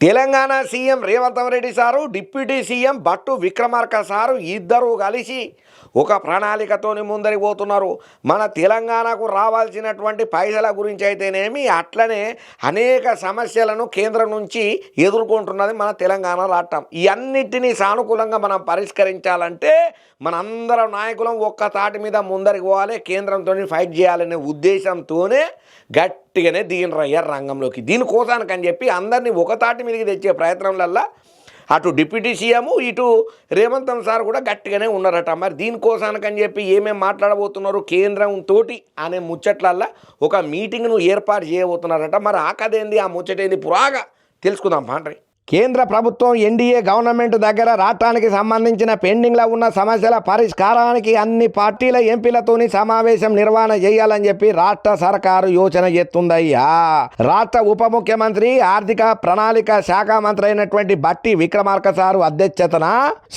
Telangana CM Revanth Reddy sir deputy CM Bhatti Vikramarka sir ఇద్దరు కలిసి ఒక ప్రణాళికతోని ముందరికి పోతున్నారు. మన తెలంగాణకు రావాల్సినటువంటి పైసల గురించి అయితేనేమి అట్లనే అనేక సమస్యలను కేంద్రం నుంచి ఎదుర్కొంటున్నది మన తెలంగాణ రాష్ట్రం. ఇవన్నిటినీ సానుకూలంగా మనం పరిష్కరించాలంటే మనందరం నాయకులం ఒక్క తాటి మీద ముందరికి పోవాలి కేంద్రంతో ఫైట్ చేయాలనే ఉద్దేశంతోనే గట్టిగానే దిగినరయ్యారు రంగంలోకి. దీనికోసానికని చెప్పి అందరినీ ఒక తాటి మీదకి తెచ్చే ప్రయత్నంలల్లా అటు డిప్యూటీ సీఎం ఇటు రేవంత్ సార్ కూడా గట్టిగానే ఉన్నారట. మరి దీనికోసానికని చెప్పి ఏమేమి మాట్లాడబోతున్నారు కేంద్రం తోటి అనే ముచ్చట్లల్లా ఒక మీటింగ్ను ఏర్పాటు చేయబోతున్నారట. మరి ఆ ఆ ముచ్చటేంది? పురాగా తెలుసుకుందాం. పాండ్రి. కేంద్ర ప్రభుత్వం ఎన్డీఏ గవర్నమెంట్ దగ్గర రాష్ట్రానికి సంబంధించిన పెండింగ్లో ఉన్న సమస్యల పరిష్కారానికి అన్ని పార్టీల ఎంపీలతోని సమావేశం నిర్వహణ చేయాలని చెప్పి రాష్ట్ర సర్కారు యోచన చేస్తుందయ్యా. రాష్ట్ర ఉప ముఖ్యమంత్రి ఆర్థిక ప్రణాళిక శాఖ మంత్రి అయినటువంటి బట్టి విక్రమార్క సారు అధ్యక్షతన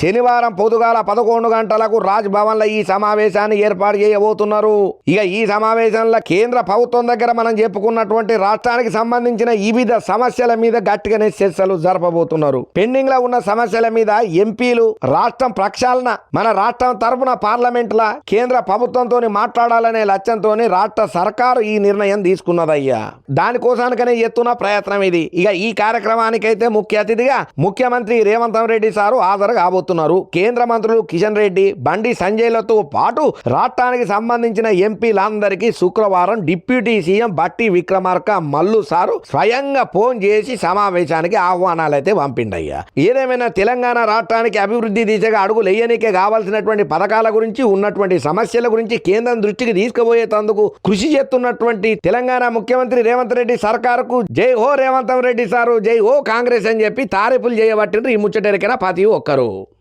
శనివారం పొదుగాల పదకొండు గంటలకు రాజ్ భవన్లో ఈ సమావేశాన్ని ఏర్పాటు చేయబోతున్నారు. ఇక ఈ సమావేశంలో కేంద్ర ప్రభుత్వం దగ్గర మనం చెప్పుకున్నటువంటి రాష్ట్రానికి సంబంధించిన వివిధ సమస్యల మీద గట్టిగానే చర్చలు జరపబోతున్నారు పెండింగ్లో ఉన్న సమస్యల మీద ఎంపీలు రాష్ట్రం ప్రక్షాళన మన రాష్ట్రం తరపున పార్లమెంట్ లా కేంద్ర ప్రభుత్వంతో మాట్లాడాలనే లక్ష్యంతో రాష్ట్ర సర్కారు ఈ నిర్ణయం తీసుకున్నదయ్యా. దానికోసానికనే ఎత్తున ప్రయత్నం ఇది. ఇక ఈ కార్యక్రమానికైతే ముఖ్య అతిథిగా ముఖ్యమంత్రి రేవంత్ రెడ్డి సారు హాజరు కాబోతున్నారు. కేంద్ర మంత్రులు కిషన్ రెడ్డి బండి సంజయ్లతో పాటు రాష్ట్రానికి సంబంధించిన ఎంపీలందరికీ శుక్రవారం deputy CM Bhatti Vikramarka Mallu sir స్వయంగా ఫోన్ చేసి సమావేశానికి ఆహ్వానాలు అయితే పంపిండయ్యా. ఏదేమైనా తెలంగాణ రాష్ట్రానికి అభివృద్ధి దిశగా అడుగులు వేయనికే కావాల్సినటువంటి పథకాల గురించి ఉన్నటువంటి సమస్యల గురించి కేంద్రం దృష్టికి తీసుకుపోయేటందుకు కృషి చేస్తున్నటువంటి తెలంగాణ ముఖ్యమంత్రి రేవంత్ రెడ్డి సర్కారుకు జై హో రేవంత్ రెడ్డి సారు జై హో కాంగ్రెస్ అని చెప్పి తారీఫులు చేయబట్టిండ్రు ఈ ముచ్చటెరికైనా ప్రతి ఒక్కరు.